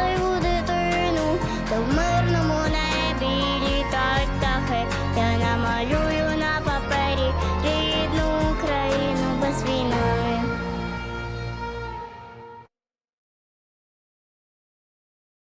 щасливу дитину, то в мирному небі літають птахи, я намалюю.